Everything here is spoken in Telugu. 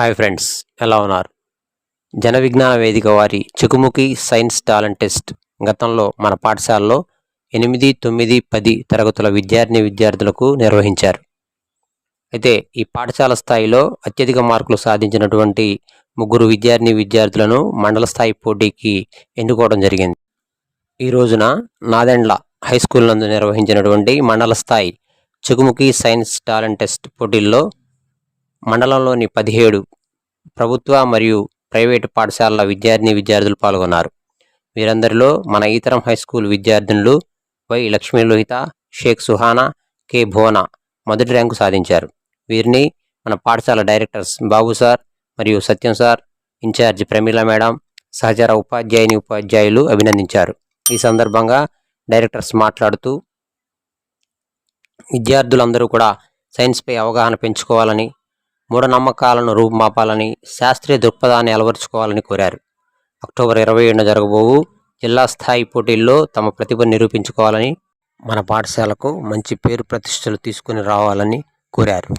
హాయ్ ఫ్రెండ్స్ ఎలా ఉన్నారు? జన విజ్ఞాన వేదిక వారి చికుముకి సైన్స్ టాలెంట్ టెస్ట్ గతంలో మన పాఠశాలలో ఎనిమిది తొమ్మిది పది తరగతుల విద్యార్థిని విద్యార్థులకు నిర్వహించారు. అయితే ఈ పాఠశాల స్థాయిలో అత్యధిక మార్కులు సాధించినటువంటి ముగ్గురు విద్యార్థిని విద్యార్థులను మండల స్థాయి పోటీకి ఎన్నుకోవడం జరిగింది. ఈ రోజున నాదెండ్ల హై స్కూల్ నందు నిర్వహించినటువంటి మండల స్థాయి చికుముకి సైన్స్ టాలెంట్ టెస్ట్ పోటీల్లో మండలంలోని పదిహేడు ప్రభుత్వ మరియు ప్రైవేటు పాఠశాలల విద్యార్థిని విద్యార్థులు పాల్గొన్నారు. వీరందరిలో మన ఈతరం హై స్కూల్ విద్యార్థినులు వై లక్ష్మీ లోహిత షేక్ సుహానా కె భువన మొదటి ర్యాంకు సాధించారు. వీరిని మన పాఠశాల డైరెక్టర్స్ బాబు సార్ మరియు Satyam sir in-charge Pramila madam సహచర ఉపాధ్యాయుని ఉపాధ్యాయులు అభినందించారు. ఈ సందర్భంగా డైరెక్టర్స్ మాట్లాడుతూ విద్యార్థులందరూ కూడా సైన్స్పై అవగాహన పెంచుకోవాలని మూఢనమ్మకాలను రూపుమాపాలని శాస్త్రీయ దృక్పథాన్ని అలవరుచుకోవాలని కోరారు. అక్టోబర్ ఇరవై ఏడున జరగబోవు జిల్లా స్థాయి పోటీల్లో తమ ప్రతిభను నిరూపించుకోవాలని మన పాఠశాలకు మంచి పేరు ప్రతిష్టలు తీసుకుని రావాలని కోరారు.